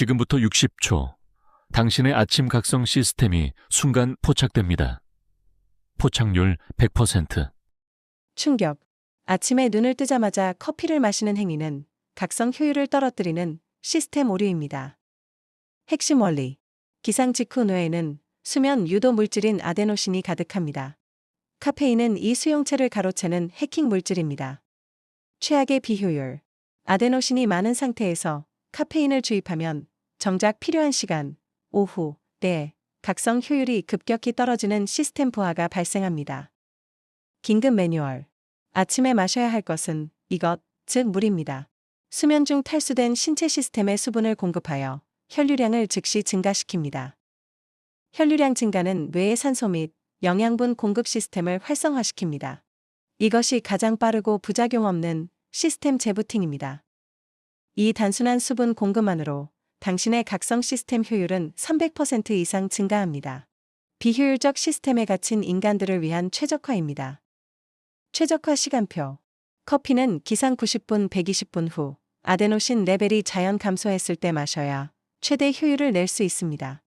지금부터 60초. 당신의 아침 각성 시스템이 순간 포착됩니다. 포착률 100%. 충격. 아침에 눈을 뜨자마자 커피를 마시는 행위는 각성 효율을 떨어뜨리는 시스템 오류입니다. 핵심 원리. 기상 직후 뇌에는 수면 유도 물질인 아데노신이 가득합니다. 카페인은 이 수용체를 가로채는 해킹 물질입니다. 최악의 비효율. 아데노신이 많은 상태에서 카페인을 주입하면 정작 필요한 시간, 오후, 때, 각성 효율이 급격히 떨어지는 시스템 부하가 발생합니다. 긴급 매뉴얼. 아침에 마셔야 할 것은 이것, 즉 물입니다. 수면 중 탈수된 신체 시스템에 수분을 공급하여 혈류량을 즉시 증가시킵니다. 혈류량 증가는 뇌의 산소 및 영양분 공급 시스템을 활성화시킵니다. 이것이 가장 빠르고 부작용 없는 시스템 재부팅입니다. 이 단순한 수분 공급만으로 당신의 각성 시스템 효율은 300% 이상 증가합니다. 비효율적 시스템에 갇힌 인간들을 위한 최적화입니다. 최적화 시간표. 커피는 기상 90분 120분 후 아데노신 레벨이 자연 감소했을 때 마셔야 최대 효율을 낼 수 있습니다.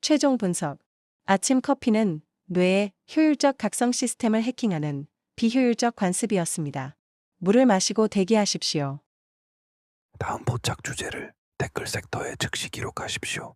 최종 분석. 아침 커피는 뇌의 효율적 각성 시스템을 해킹하는 비효율적 관습이었습니다. 물을 마시고 대기하십시오. 다음 포착 주제를 댓글 섹터에 즉시 기록하십시오.